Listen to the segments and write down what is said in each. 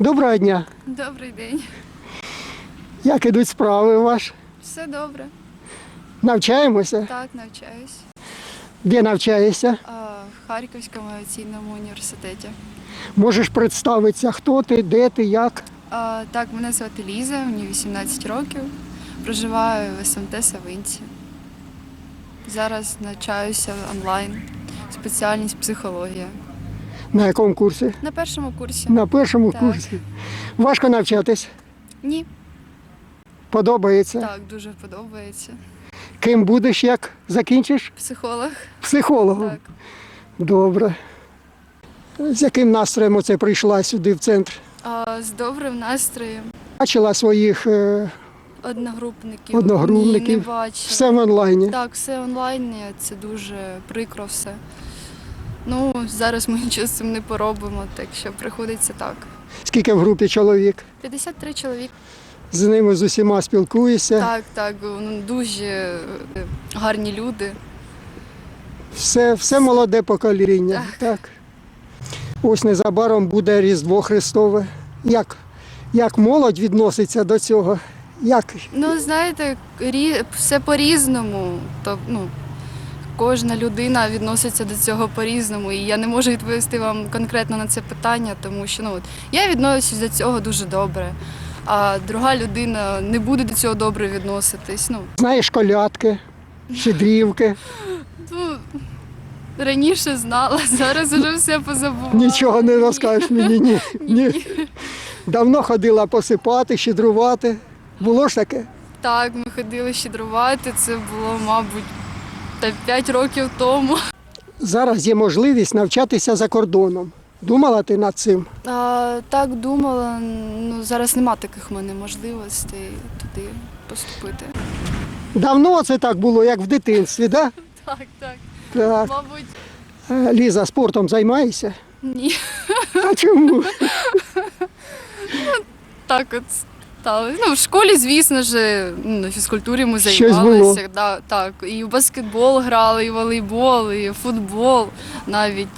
Доброго дня. Добрий день. Як ідуть справи у вас? Все добре. Навчаємося? Так, навчаюсь. Де навчаєшся? А, в Харківському авіаційному університеті. Можеш представитися, хто ти, де ти, як? А, так, мене звати Ліза, мені 18 років. Проживаю в СМТ Савинці. Зараз навчаюся онлайн. Спеціальність психологія. На якому курсі? На першому курсі. На першому Так. курсі. Важко навчатись? Ні. Подобається? Так, дуже подобається. Ким будеш, як закінчиш? Психолог. Психологом. Так. Добре. З яким настроєм оце прийшла сюди в центр? А, з добрим настроєм. Бачила своїх е, Одногрупників. Одногрупників. Ні, не бачила. все в онлайні. Так, все онлайн, це дуже прикро все. Ну, зараз ми нічого з цим не поробимо, так що приходиться так. Скільки в групі чоловік? 53 чоловік. З ними з усіма спілкуєшся. Так, так, ну, дуже е, гарні люди. Все, все молоде покоління. Так. Ось незабаром буде Різдво Христове. Як, як молодь відноситься до цього? Як Ну, знаєте, рі- все по-різному. То, ну, кожна людина відноситься до цього по-різному. І я не можу відповісти вам конкретно на це питання, тому що ну, от, я відношусь до цього дуже добре. А друга людина не буде до цього добре відноситись. Ну, знаєш колядки, щедрівки, Ну, раніше знала, зараз вже все позабула. нічого не розкажеш мені. Ні. ні. Давно ходила посипати, щедрувати. Було ж таке? Так, ми ходили щедрувати, це було, мабуть, та 5 років тому. Зараз є можливість навчатися за кордоном. Думала ти над цим? А, так думала, ну зараз нема таких в мене можливостей туди поступити. Давно це так було, як в дитинстві, да? Так, так. так? Мабуть, Е, Ліза, спортом займаєшся? ні. А чому? Так от стало. Ну, в школі, звісно ж, ну, на фізкультурі ми Щось займалися. Да, так. І в баскетбол грали, і в волейбол, і в футбол навіть.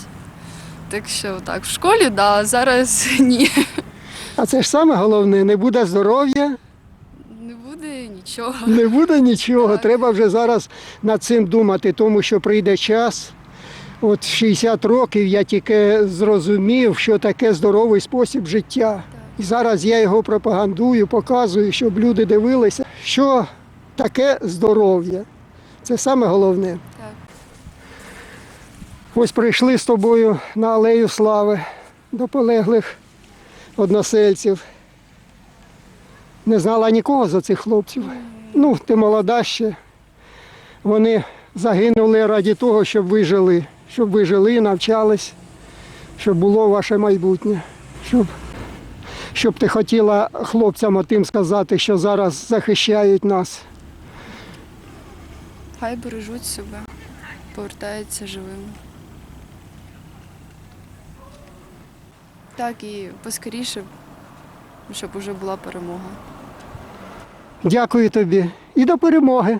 Так що так, в школі, да, зараз ні. А це ж саме головне, не буде здоров'я, Не буде нічого. не буде нічого. Так. Треба вже зараз над цим думати, тому що прийде час. От в 60 років я тільки зрозумів, що таке здоровий спосіб життя. І зараз я його пропагандую, показую, щоб люди дивилися, що таке здоров'я. Це саме головне. Так. Ось прийшли з тобою на алею слави до полеглих односельців. Не знала нікого за цих хлопців. Ну, ти молода ще. Вони загинули раді того, щоб ви жили, щоб ви жили, навчались, щоб було ваше майбутнє. Щоб, щоб ти хотіла хлопцям отим сказати, що зараз захищають нас. Хай бережуть себе, повертаються живими. Так, і поскоріше, щоб уже була перемога. Дякую тобі і до перемоги.